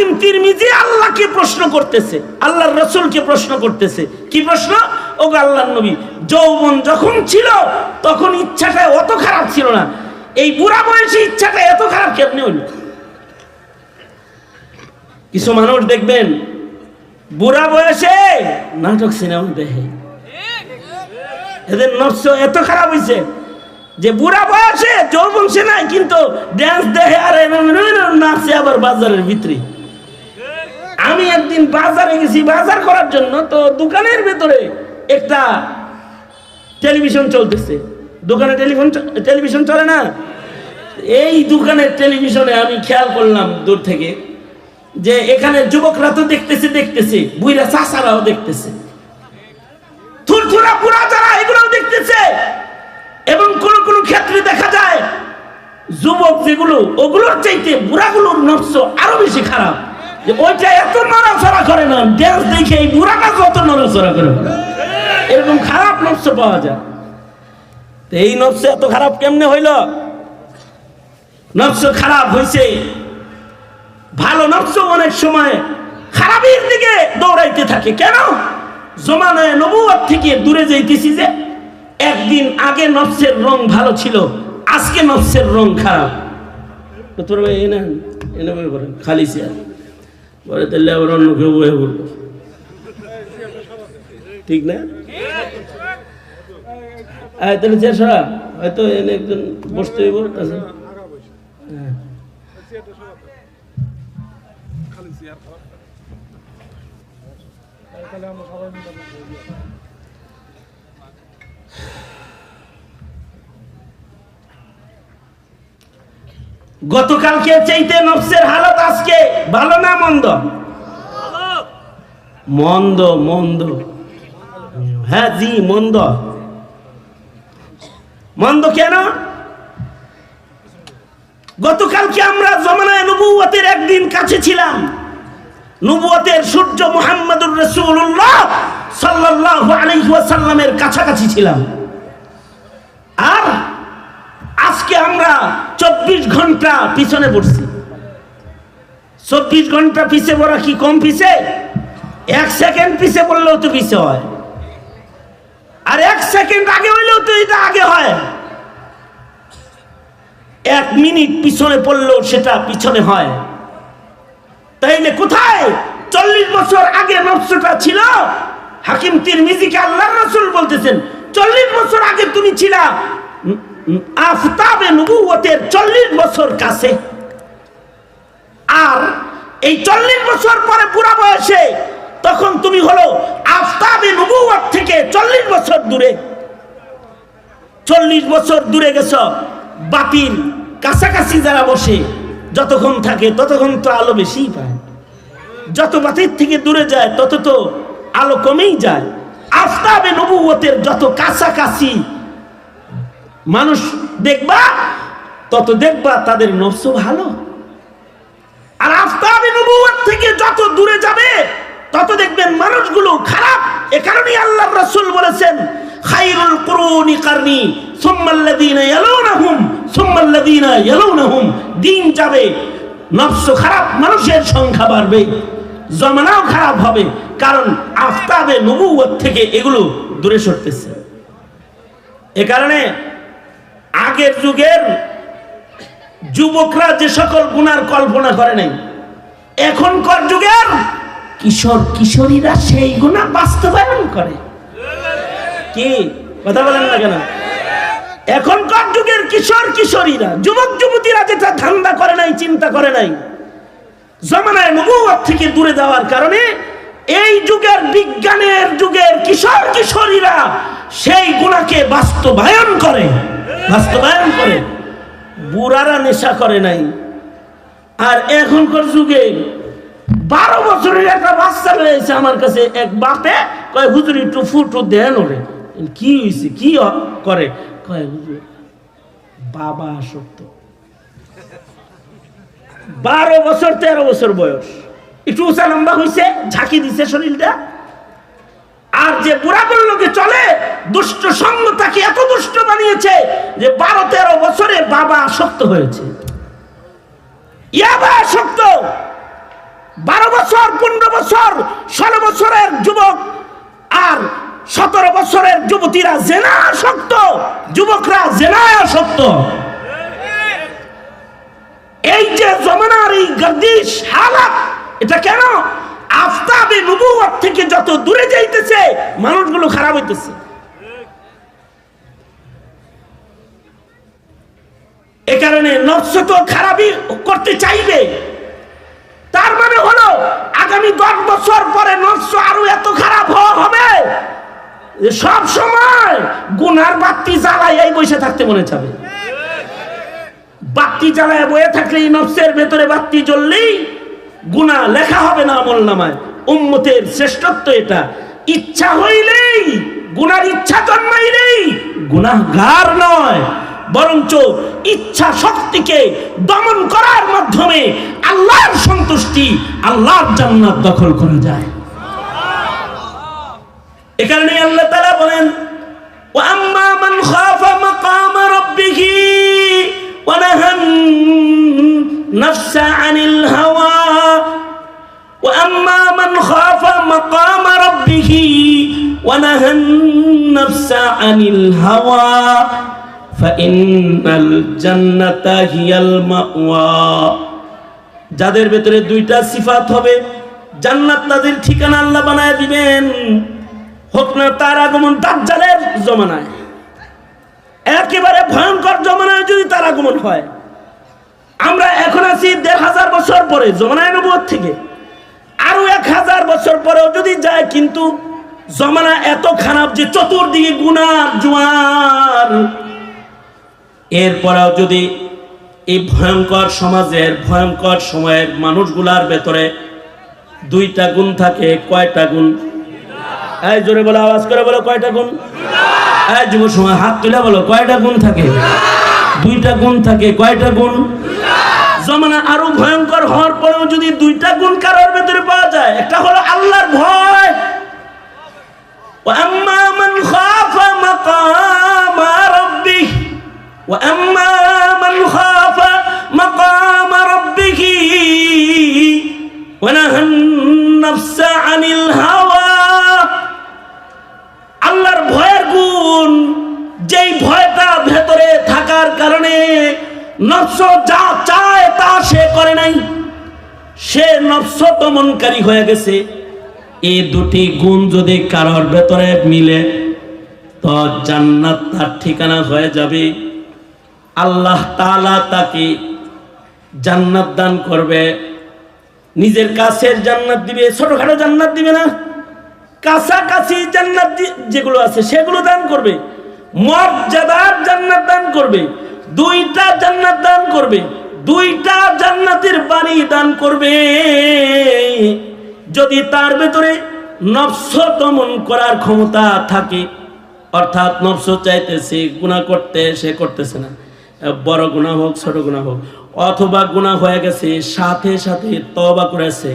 হাকিম তিরমিজি আল্লাহকে প্রশ্ন করতেছে, আল্লাহর রসুলকে প্রশ্ন করতেছে। কি প্রশ্ন? ও নবী, যৌবন যখন ছিল, তখন ইচ্ছাটা অত খারাপ ছিল না। এই বুড়া বয়সে ইচ্ছাটা এত খারাপ কেমনি হইল? কিছু মানুষ দেখবেন, বুড়া বয়সে নাটক সিনেমা দেখে। এদের নফস এত খারাপ হয়েছে যে বুড়া বয়সে যৌবন সে নাই, কিন্তু ড্যান্স দেখে, আর নাচে আবার বাজারের ভিতরে। আমি একদিন বাজারে গেছি, বাজার করার জন্য তো দোকানের ভেতরে একটা টেলিভিশন চলতেছে। দোকানে টেলিফোন টেলিভিশন চলে না? এই দোকানের টেলিভিশনে আমি খেয়াল করলাম দূর থেকে যে এখানে যুবকরা তো দেখতেছে দেখতেছে, বুইরা চাষারাও দেখতেছে। এগুলোও দেখতেছে। এবং কোন কোন ক্ষেত্রে দেখা যায়, যুবক যেগুলো, ওগুলোর চাইতে বুড়াগুলোর নফস আরও বেশি খারাপ। যে ওইটা এত নড়াচড়া করে না, ড্যান্স দেখে এই বুড়াটা কত নড়াচড়া করে এরকম খারাপ নফস পাওয়া যায়। তো এই নফস এত খারাপ কেমনে হইল? নফস খারাপ হয়েছে ভালো নফস অনেক সময় খারাপের দিকে দৌড়াইতে থাকে। কেন? জমানায় নবুয়ার থেকে দূরে যাইতেছি যে, একদিন আগে নফসের রং ভালো ছিল, আজকে নফসের রং খারাপ। তোর ভাই এনে এনে করেন খালি চেয়ার। পরে তাহলে আবার অন্য কেউ বয়ে বলব ঠিক না? তাহলে চেয়ার সরা। হয়তো এনে একজন বসতে হইব আচ্ছা। হ্যাঁ। গতকালকে চাইতে নফসের হালত আজকে ভালো না মন্দ? মন্দ মন্দ। হ্যাঁ জি, মন্দ। মন্দ কেন? গতকালকে আমরা জমানায় নবুয়তের একদিন কাছে ছিলাম। নবুয়তের সূর্য মোহাম্মদুর রসুল্লাহ সাল্লাল্লাহু আলাইহি ওয়াসাল্লামের কাছাকাছি ছিলাম। আর আজকে আমরা চব্বিশ ঘণ্টা পিছনে পড়ছি। চব্বিশ ঘণ্টা পিছে পড়া কি কম পিছে? এক সেকেন্ড পিছে পড়লেও তো পিছে হয়। আর এক সেকেন্ড আগে হইলেও তো এটা আগে হয়। এক মিনিট পিছনে পড়লেও সেটা পিছনে হয়। তাইলে কোথায়? চল্লিশ বছর আগে নকশটা ছিল? হাকিম তিরমিজিকে আল্লাহ রসুল বলতেছেন, চল্লিশ বছর আগে তুমি ছিলা আফতাবে নবুয়তের চল্লিশ বছর কাছে। আর এই চল্লিশ বছর পরে বুড়া বয়সে তখন তুমি হলো আফতাবে নবুয়ত থেকে চল্লিশ বছর দূরে। চল্লিশ বছর দূরে গেছ বাতিল কাছাকাছি যারা বসে, যতক্ষণ থাকে ততক্ষণ তো আলো বেশিই পায়। যত বাতির থেকে দূরে যায়, তত তো আলো কমেই যায়। আফতাবে নবুয়তের যত কাছাকাছি মানুষ দেখবা, তত দেখবা তাদের নফস ভালো। আর আফতাবে নবুয়ত থেকে যত দূরে যাবে, তত দেখবেন মানুষগুলো খারাপ। এ কারণেই আল্লাহ রাসূল বলেছেন, খাইরুল কুরুনি কারনি, সুম্মাল্লাযীনা ইয়ালুনাহুম সুম্মাল্লাযীনা ইয়ালুনাহুম। দিন যাবে, নফস খারাপ, মানুষের সংখ্যা বাড়বে, জমানাও খারাপ হবে, কারণ আফতাবে নবুয়ত থেকে এগুলো দূরে সরতেছে। এ কারণে আগের যুগের যুবকরা যে সকল গুনার কল্পনা করে নাই, এখনকার যুগের কিশোর কিশোরীরা সেই গুণা বাস্তবায়ন করে। কি? কথা বলেন না কেন? এখনকার যুগের কিশোর কিশোরীরা, যুবক যুবতীরা যেটা ধান্দা করে নাই, চিন্তা করে নাই, জমানায় নবুয়াত থেকে দূরে যাওয়ার কারণে এই যুগের বিজ্ঞানের যুগের কিশোর কিশোরীরা সেই গুণাকে বাস্তবায়ন করে। বাস্তবায়ন করে। বুড়ারা নেশা করে নাই। আর এখনকার যুগে বারো বছরের একটা বাচ্চা রয়েছে আমার কাছে, এক বাপে কয়, হুজুর, একটু ফুটু দেন ওরে। কি হয়েছে কি করে। কয়, হুজুর, বাবা আসক্ত। বারো বছর, তেরো বছর বয়স। একটু উঁচা লম্বা হয়েছে ঝাঁকি দিছে শরীরটা। আর যে বুড়া লোকে চলে, দুষ্ট সঙ্গ তাকে এত দুষ্ট বানিয়েছে যে বারো তেরো বছরে বাবা আসক্ত হয়েছে। ইয়াবা আসক্ত? বারো বছর, পনেরো বছর, ষোলো বছরের যুবক আর সতেরো বছরের যুবতীরা জেনা আসক্ত, যুবকরা জেনায় আসক্ত। এই যে জমানার এই গর্দিশ হালাত, এটা কেন? আফতাবে নবুয়ত থেকে যত দূরে যাইতেছে, মানুষগুলো খারাপ হইতেছে। এ কারণে নফস তো খারাপই করতে চাইবে। তার মানে হলো, আগামী দশ বছর পরে নফস আরও এত খারাপ হবে সব সময় গুনার বাতি জ্বালাই এই বসে থাকতে মনে চাবে। বাতি জ্বালায় বয়ে থাকলেই নফসের ভেতরে বাতি জ্বললেই গুনাহ লেখা হবে না আমল নামায় উম্মতের শ্রেষ্ঠত্ব এটা ইচ্ছা হইলেই গুনার ইচ্ছা জন্মাইলেই গুনাহগার নয় বরঞ্চ ইচ্ছা শক্তিকে দমন করার মাধ্যমে আল্লাহর সন্তুষ্টি আল্লাহর জান্নাত দখল করা যায় এ কারণে আল্লাহ তাআলা বলেন وأما من خاف مقام ربه ونهى النفس عن الهوى وأما من خاف مقام ربه ونهى النفس عن الهوى فإن الجنة هي المأوى যাদের ভেতরে দুইটা সিফাত হবে জান্নাত তাদের ঠিকানা আল্লাহ বানায় দিবেন হোক না তার আগমন দাজ্জালের জমানায় একেবারে ভয়ঙ্কর জমানায় যদি তার আগমন হয় আমরা এখন আছি দেড় হাজার বছর পরে জমানায় নবুয়ত থেকে আরও এক হাজার বছর পরেও যদি যায়, কিন্তু জমানা এত খারাপ যে চতুর্দিকে গুনার জোয়ার। এরপরেও যদি এই ভয়ঙ্কর সমাজের, ভয়ঙ্কর সময়ের মানুষগুলার ভেতরে দুইটা গুণ থাকে, কয়টা গুণ? এই জোরে বলো, আওয়াজ করে বলো, কয়টা গুণ? এই যুব সময় হাত তুলে বলো, কয়টা গুণ থাকে? দুইটা গুণ থাকে, কয়টা গুণ? জমানা আরো ভয়ঙ্কর হওয়ার পরেও যদি দুইটা গুণ কারোর ভেতরে পাওয়া যায় একটা হলো আল্লাহর ভয় وأما من خاف مقام ربه وأما من خاف নাই। সে নফস দমনকারী হয়ে গেছে। এই দুটি গুণ যদি কারোর ভেতরে মিলে, তো জান্নাত তার ঠিকানা হয়ে যাবে। আল্লাহ তাআলা তাকে জান্নাত দান করবে। নিজের কাছের জান্নাত দিবে, ছোটখাটো জান্নাত দিবে না। কাছাকাছি জান্নাত যেগুলো আছে, সেগুলো দান করবে। মর্যাদার জান্নাত দান করবে। দুইটা জান্নাত দান করবে। দুইটা জান্নাতের বাড়ি দান করবে। যদি তার ভেতরে নফস দমন করার ক্ষমতা থাকে, অর্থাৎ নফস চাইতেছে গুণা করতে, সে করতেছে না। বড় গুণা হোক, ছোট গুণা হোক, অথবা গুণা হয়ে গেছে, সাথে সাথে তবা করেছে,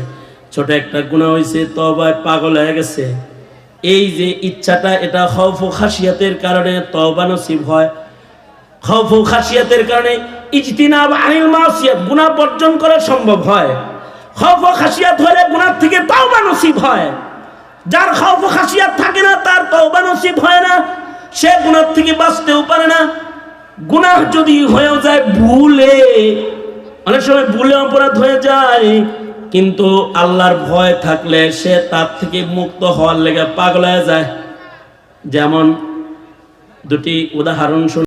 ছোট একটা গুণা হয়েছে তবায় পাগল হয়ে গেছে। এই যে ইচ্ছাটা, এটা খৌফ ও খাসিয়াতের কারণে তবা নসিব হয়। খৌফ ও খাসিয়াতের কারণে ইজতিনাব আনিল মাসিয়াত গুনাহ বর্জন করা সম্ভব হয়। খৌফ ও খাসিয়াত হলে গুনাহ থেকে তওবা নসিব হয়। যার খৌফ ও খাসিয়াত থাকে না, তার তওবা নসিব হয় না। সে গুনাহ থেকে বাঁচতেও পারে না। গুনাহ যদি হয়েও যায়, ভুলে। অনেক সময় ভুলে অপরাধ হয়ে যায়। কিন্তু আল্লাহর ভয় থাকলে সে তার থেকে মুক্ত হওয়ার লেগে পাগল হয়ে যায়। যেমন দুটি উদাহরণ